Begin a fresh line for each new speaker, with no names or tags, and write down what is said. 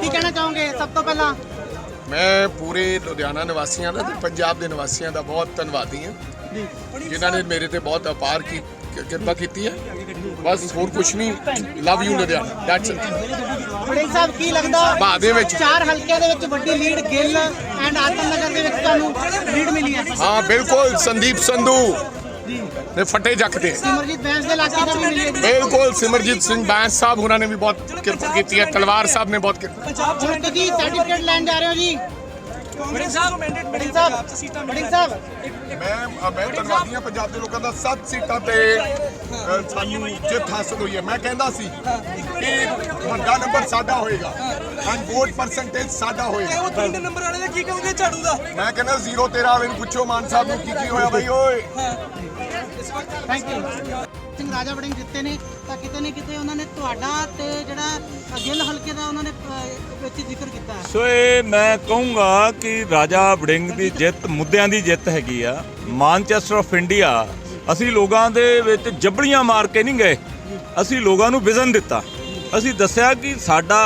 ਕੀ ਕਹਿਣਾ ਚਾਹੋਗੇ ਸਭ ਤੋਂ ਪਹਿਲਾਂ?
ਮੈਂ ਪੂਰੇ ਲੁਧਿਆਣਾ ਨਿਵਾਸੀਆਂ ਦਾ ਤੇ ਪੰਜਾਬ ਦੇ ਨਿਵਾਸੀਆਂ ਦਾ ਬਹੁਤ ਧੰਨਵਾਦੀ ਹਾਂ।
ਜੀ।
ਜਿਨ੍ਹਾਂ ਨੇ ਮੇਰੇ ਤੇ ਬਹੁਤ ਅਪਾਰ ਕੀ ਕਿਰਪਾ ਕੀਤੀ ਹੈ। ਬਸ ਹੋਰ ਕੁਝ ਨਹੀਂ। Love you Ludhiana. That's it
Warring Sahib ਕੀ ਲੱਗਦਾ?
ਬਾਅਦ ਦੇ ਵਿੱਚ।
ਚਾਰ ਹਲਕਿਆਂ ਦੇ ਵਿੱਚ ਵੱਡੀ ਲੀਡ ਗਿੱਲ ਐਂਡ ਆਤਮ ਨਗਰ ਦੇ ਵਿੱਚ ਤੁਹਾਨੂੰ ਲੀਡ ਮਿਲੀ ਹੈ।
ਹਾਂ ਬਿਲਕੁਲ। ਸੰਦੀਪ ਸੰਧੂ। ਨੇ ਫੱਟੇ ਚੱਕਦੇ
ਸਿਮਰਜੀਤ ਬੈਂਸ ਦੇ ਇਲਾਕੇ ਦਾ ਵੀ ਮਿਲੀ ਹੈ।
ਬਿਲਕੁਲ ਸਿਮਰਜੀਤ ਸਿੰਘ ਬੈਂਸ ਸਾਹਿਬ ਉਹਨਾਂ ਨੇ ਵੀ ਬਹੁਤ ਕਿਰਪਾ ਕੀਤੀ ਹੈ ਤਲਵਾਰ ਸਾਹਿਬ ਨੇ ਬਹੁਤ ਕਿਰਪਾ
ਹੁਣ ਤੁਸੀਂ ਸਰਟੀਫਿਕੇਟ ਲੈਣ ਜਾ ਰਹੇ ਹੋ ਜੀ? ਵੜਿੰਗ ਸਾਹਿਬ ਵੜਿੰਗ ਸਾਹਿਬ ਵੜਿੰਗ ਸਾਹਿਬ।
ਮੈਂ ਮੈਂ ਧੰਨਵਾਦੀ ਹਾਂ ਪੰਜਾਬ ਦੇ ਲੋਕਾਂ ਦਾ 7 ਸੀਟਾਂ ਤੇ ਸਾਨੂੰ ਜਿੱਤ ਹਾਸਲ ਹੋਈ ਹੈ। ਮੈਂ ਕਹਿੰਦਾ ਸੀ ਕਿ ਵੱਡਾ ਨੰਬਰ ਸਾਡਾ ਹੋਏਗਾ। ਐਂਡ ਵੋਟ ਪਰਸੈਂਟੇਜ ਸਾਡਾ ਹੋਏਗਾ।
ਉਹ ਤਿੰਨ ਨੰਬਰ ਵਾਲੇ ਦਾ ਕੀ ਕਹੋਗੇ ਝਾੜੂ ਦਾ?
ਮੈਂ ਕਹਿੰਦਾ ਜ਼ੀਰੋ ਤੇਰਾ ਆਵੇ ਨੂੰ ਪੁੱਛੋ ਮਾਨ ਸਾਹਿਬ ਨੂੰ ਕੀ ਕੀ ਹੋਇਆ ਬਈ ਓਏ।
ਥੈਂਕ ਯੂ ਸਿੰਘ ਰਾਜਾ ਵੜਿੰਗ ਜਿੱਤੇ ਨੇ ਤਾਂ ਕਿਤੇ ਨਾ ਕਿਤੇ ਉਹਨਾਂ ਨੇ ਤੁਹਾਡਾ ਤੇ ਜਿਹੜਾ ਗਿੱਲ ਹਲਕੇ ਦਾ ਉਹਨਾਂ ਨੇ ਅਹ, ਵਿੱਚ ਜ਼ਿਕਰ ਕੀਤਾ ਹੈ।
ਸੋ ਇਹ ਮੈਂ ਕਹੂੰਗਾ ਕਿ ਰਾਜਾ ਵੜਿੰਗ ਦੀ ਜਿੱਤ ਮੁੱਦਿਆਂ ਦੀ ਜਿੱਤ ਹੈਗੀ ਆ। ਮਾਨਚੈਸਟਰ ਆਫ ਇੰਡੀਆ ਅਸੀਂ ਲੋਕਾਂ ਦੇ ਵਿੱਚ ਜਬੜੀਆਂ ਮਾਰ ਕੇ ਨਹੀਂ ਗਏ। ਅਸੀਂ ਲੋਕਾਂ ਨੂੰ ਵਿਜ਼ਨ ਦਿੱਤਾ। ਅਸੀਂ ਦੱਸਿਆ ਕਿ ਸਾਡਾ